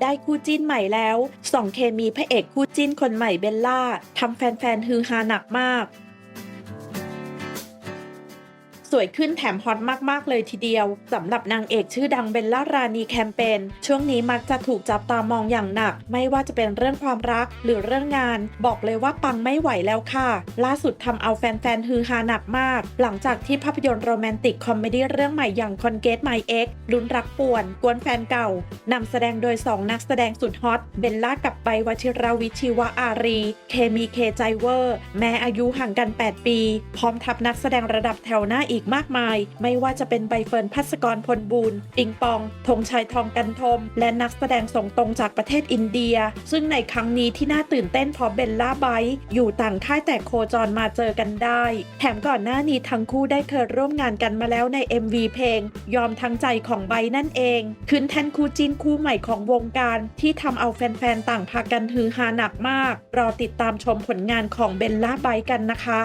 ได้คู่จิ้นใหม่แล้ว สองเคมีพระเอกคู่จิ้นคนใหม่เบลล่าทำแฟนๆฮือฮาหนักมาก วยขึ้นแถมฮอตมากๆเลยทีเดียวสำหรับนางเอกชื่อดังเบลล่ารานีแคมเปญช่วงนี้มักจะถูกจับตามองอย่างหนัก ไม่ว่าจะเป็นเรื่องความรักหรือเรื่องงาน บอกเลยว่าปังไม่ไหวแล้วค่ะ ล่าสุดทำเอาแฟนๆฮือฮาหนักมาก หลังจากที่ภาพยนตร์โรแมนติกคอมเมดี้เรื่องใหม่อย่างคอนเกตไมเอ็กลุ้นรักป่วน กวนแฟนเก่านำแสดงโดย 2 นักแสดงสุดฮอตเบลล่ากับใบวชิราวิชิวะอารี เคมีเคใจเวอร์ แม้อายุห่างกัน 8 ปี พร้อมทับนักแสดงระดับแถวหน้าอีกมากมาย ไม่ว่าจะเป็นใบเฟิร์นพัสกรพลบูรปิงปองธงชัยทองกันทม และนักแสดงส่งตรงจากประเทศอินเดีย ซึ่งในครั้งนี้ที่น่าตื่นเต้นเพราะเบลล่าไบท์อยู่ต่างค่ายแต่โคจรมาเจอกันได้ แถมก่อนหน้านี้ทั้งคู่ได้เคยร่วมงานกันมาแล้วใน MV เพลง ยอมทั้งใจของไบท์นั่นเอง ขึ้นแทนคู่จิ้นคู่ใหม่ของวงการ ที่ทำเอาแฟนๆ ต่างพากันฮือฮาหนักมาก รอติดตามชมผลงานของเบลล่าไบท์กันนะคะ